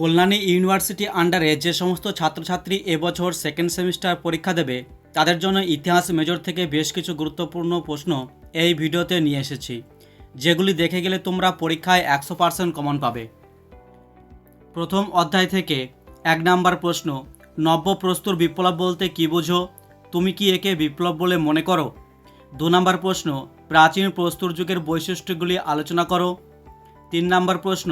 Kalyani university আন্ডারে যে সমস্ত ছাত্রছাত্রী এবছর সেকেন্ড সেমিস্টার পরীক্ষা দেবে, তাদের জন্য ইতিহাস মেজর থেকে বেশ কিছু গুরুত্বপূর্ণ প্রশ্ন এই ভিডিওতে নিয়ে এসেছি, যেগুলি দেখে গেলে তোমরা পরীক্ষায় একশো পার্সেন্ট কমন পাবে। প্রথম অধ্যায় থেকে এক নাম্বার প্রশ্ন, নব্য প্রস্তুর বিপ্লব বলতে কী বোঝো? তুমি কি একে বিপ্লব বলে মনে করো? দু নম্বর প্রশ্ন, প্রাচীন প্রস্তুর যুগের বৈশিষ্ট্যগুলি আলোচনা করো। তিন নম্বর প্রশ্ন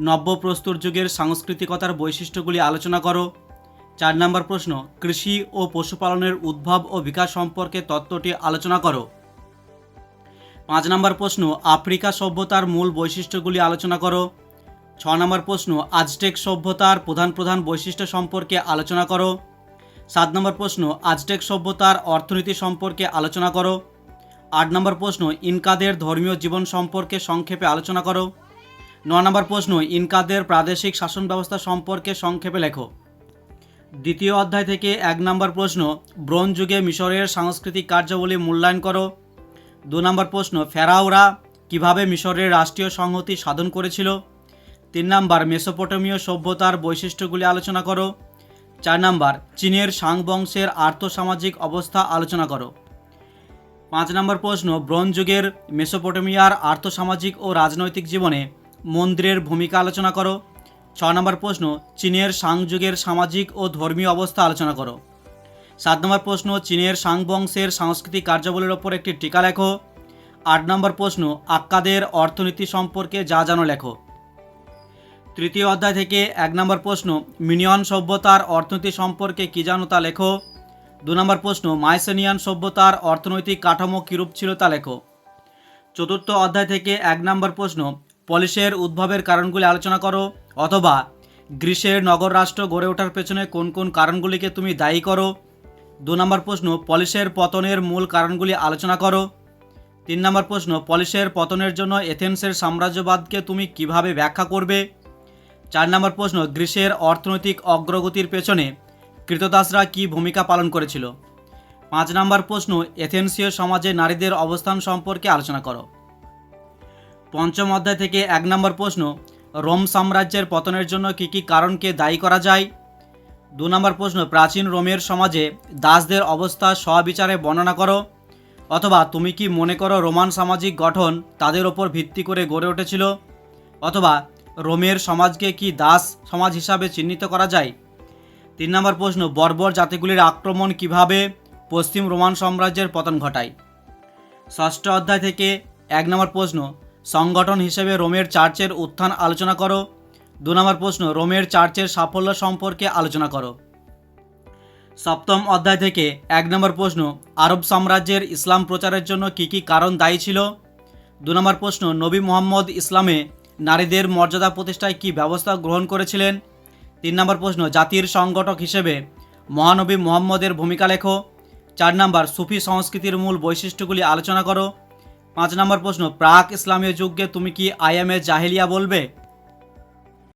নব্য প্রস্তুর যুগের সাংস্কৃতিকতার বৈশিষ্ট্যগুলি আলোচনা করো। চার নম্বর প্রশ্ন, কৃষি ও পশুপালনের উদ্ভব ও বিকাশ সম্পর্কে তত্ত্বটি আলোচনা করো। পাঁচ নম্বর প্রশ্ন, আফ্রিকা সভ্যতার মূল বৈশিষ্ট্যগুলি আলোচনা করো। ছ নম্বর প্রশ্ন, আজটেক সভ্যতার প্রধান প্রধান বৈশিষ্ট্য সম্পর্কে আলোচনা করো। সাত নম্বর প্রশ্ন, আজটেক সভ্যতার অর্থনীতি সম্পর্কে আলোচনা করো। আট নম্বর প্রশ্ন, ইনকাদের ধর্মীয় জীবন সম্পর্কে সংক্ষেপে আলোচনা করো। ন নম্বর প্রশ্ন, ইনকাদের প্রাদেশিক শাসন ব্যবস্থা সম্পর্কে সংক্ষেপে লেখো। দ্বিতীয় অধ্যায় থেকে এক নম্বর প্রশ্ন, ব্রোঞ্জ যুগে মিশরের সাংস্কৃতিক কার্যাবলী মূল্যায়ন করো। দু নম্বর প্রশ্ন, ফেরাওরা কীভাবে মিশরের রাষ্ট্রীয় সংহতি সাধন করেছিল? তিন নম্বর, মেসোপটেমীয় সভ্যতার বৈশিষ্ট্যগুলি আলোচনা করো। চার নম্বর, চীনের সাং বংশের আর্থসামাজিক অবস্থা আলোচনা করো। পাঁচ নম্বর প্রশ্ন, ব্রোঞ্জ যুগের মেসোপটেমিয়ার আর্থসামাজিক ও রাজনৈতিক জীবনে মন্দিরের ভূমিকা আলোচনা করো। ছ নম্বর প্রশ্ন, চীনের সাং যুগের সামাজিক ও ধর্মীয় অবস্থা আলোচনা করো। সাত নম্বর প্রশ্ন, চীনের সাং বংশের সাংস্কৃতিক কার্যাবলীর ওপর একটি টিকা লেখো। আট নম্বর প্রশ্ন, আক্কাদের অর্থনীতি সম্পর্কে যা জানো লেখো। তৃতীয় অধ্যায় থেকে এক নম্বর প্রশ্ন, মিনিয়ন সভ্যতার অর্থনীতি সম্পর্কে কী জানো তা লেখো। দু নম্বর প্রশ্ন, মাইসেনিয়ান সভ্যতার অর্থনৈতিক কাঠামো কীরূপ ছিল তা লেখো। চতুর্থ অধ্যায় থেকে এক নম্বর প্রশ্ন পলিশের উদ্ভবের কারণগুলি আলোচনা করো, অথবা গ্রীষ্মের নগর রাষ্ট্র গড়ে ওঠার পেছনে কোন কোন কারণগুলিকে তুমি দায়ী করো। দু নম্বর প্রশ্ন, পলিশের পতনের মূল কারণগুলি আলোচনা করো। তিন নম্বর প্রশ্ন, পলিশের পতনের জন্য এথেন্সের সাম্রাজ্যবাদকে তুমি কীভাবে ব্যাখ্যা করবে? চার নম্বর প্রশ্ন, গ্রীষ্মের অর্থনৈতিক অগ্রগতির পেছনে কৃতদাসরা কী ভূমিকা পালন করেছিল? পাঁচ নম্বর প্রশ্ন, এথেন্সীয় সমাজে নারীদের অবস্থান সম্পর্কে আলোচনা করো। পঞ্চম অধ্যায় থেকে এক নম্বর প্রশ্ন, রোম সাম্রাজ্যের পতনের জন্য কী কী কারণকে দায়ী করা যায়? দু নম্বর প্রশ্ন, প্রাচীন রোমের সমাজে দাসদের অবস্থা স্ববিচারে বর্ণনা করো। অথবা তুমি কি মনে করো রোমান সামাজিক গঠন তাদের ওপর ভিত্তি করে গড়ে উঠেছিল? অথবা রোমের সমাজকে কি দাস সমাজ হিসাবে চিহ্নিত করা যায়? তিন নম্বর প্রশ্ন, বর্বর জাতিগুলির আক্রমণ কীভাবে পশ্চিম রোমান সাম্রাজ্যের পতন ঘটায়? ষষ্ঠ অধ্যায় থেকে এক নম্বর প্রশ্ন সংগঠন হিসেবে রোমের চার্চের উত্থান আলোচনা করো। দু নম্বর প্রশ্ন, রোমের চার্চের সাফল্য সম্পর্কে আলোচনা করো। সপ্তম অধ্যায় থেকে এক নম্বর প্রশ্ন, আরব সাম্রাজ্যের ইসলাম প্রচারের জন্য কী কী কারণ দায়ী ছিল? দু নম্বর প্রশ্ন, নবী মোহাম্মদ ইসলামে নারীদের মর্যাদা প্রতিষ্ঠায় কী ব্যবস্থা গ্রহণ করেছিলেন? তিন নম্বর প্রশ্ন, জাতির সংগঠক হিসেবে মহানবী মোহাম্মদের ভূমিকা লেখো। চার নম্বর, সুফি সংস্কৃতির মূল বৈশিষ্ট্যগুলি আলোচনা করো। পাঁচ নম্বর প্রশ্ন প্রাক ইসলামীয় যুগে তুমি কি আইএমএ জাহেলিয়া বলবে?